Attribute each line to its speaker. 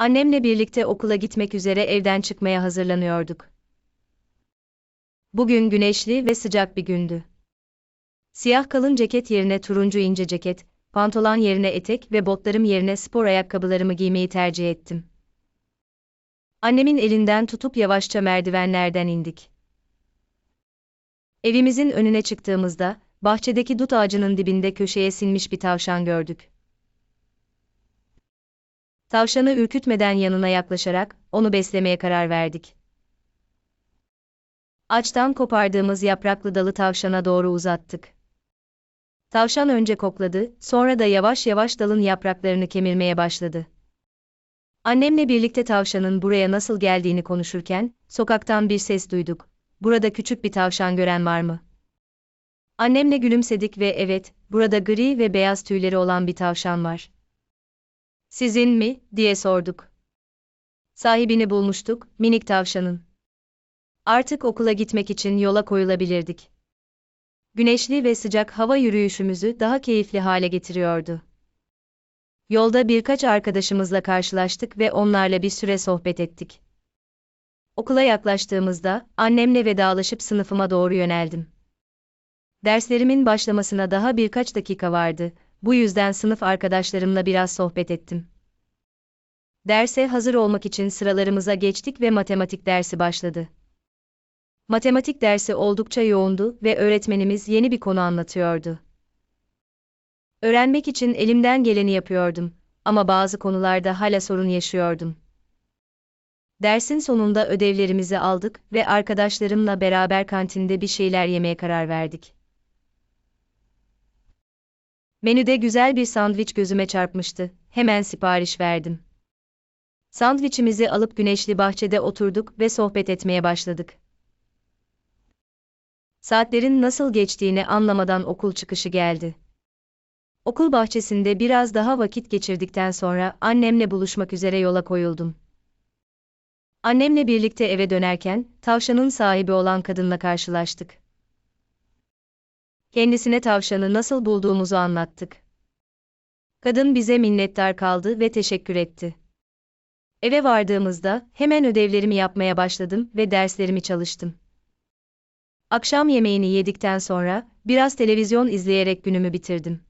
Speaker 1: Annemle birlikte okula gitmek üzere evden çıkmaya hazırlanıyorduk. Bugün güneşli ve sıcak bir gündü. Siyah kalın ceket yerine turuncu ince ceket, pantolon yerine etek ve botlarım yerine spor ayakkabılarımı giymeyi tercih ettim. Annemin elinden tutup yavaşça merdivenlerden indik. Evimizin önüne çıktığımızda, bahçedeki dut ağacının dibinde köşeye sinmiş bir tavşan gördük. Tavşanı ürkütmeden yanına yaklaşarak, onu beslemeye karar verdik. Ağaçtan kopardığımız yapraklı dalı tavşana doğru uzattık. Tavşan önce kokladı, sonra da yavaş yavaş dalın yapraklarını kemirmeye başladı. Annemle birlikte tavşanın buraya nasıl geldiğini konuşurken, sokaktan bir ses duyduk. Burada küçük bir tavşan gören var mı? Annemle gülümsedik ve evet, burada gri ve beyaz tüyleri olan bir tavşan var. Sizin mi, diye sorduk. Sahibini bulmuştuk, minik tavşanın. Artık okula gitmek için yola koyulabilirdik. Güneşli ve sıcak hava yürüyüşümüzü daha keyifli hale getiriyordu. Yolda birkaç arkadaşımızla karşılaştık ve onlarla bir süre sohbet ettik. Okula yaklaştığımızda annemle vedalaşıp sınıfıma doğru yöneldim. Derslerimin başlamasına daha birkaç dakika vardı. Bu yüzden sınıf arkadaşlarımla biraz sohbet ettim. Derse hazır olmak için sıralarımıza geçtik ve matematik dersi başladı. Matematik dersi oldukça yoğundu ve öğretmenimiz yeni bir konu anlatıyordu. Öğrenmek için elimden geleni yapıyordum ama bazı konularda hala sorun yaşıyordum. Dersin sonunda ödevlerimizi aldık ve arkadaşlarımla beraber kantinde bir şeyler yemeye karar verdik. Menüde güzel bir sandviç gözüme çarpmıştı. Hemen sipariş verdim. Sandviçimizi alıp güneşli bahçede oturduk ve sohbet etmeye başladık. Saatlerin nasıl geçtiğini anlamadan okul çıkışı geldi. Okul bahçesinde biraz daha vakit geçirdikten sonra annemle buluşmak üzere yola koyuldum. Annemle birlikte eve dönerken tavşanın sahibi olan kadınla karşılaştık. Kendisine tavşanı nasıl bulduğumuzu anlattık. Kadın bize minnettar kaldı ve teşekkür etti. Eve vardığımızda hemen ödevlerimi yapmaya başladım ve derslerimi çalıştım. Akşam yemeğini yedikten sonra biraz televizyon izleyerek günümü bitirdim.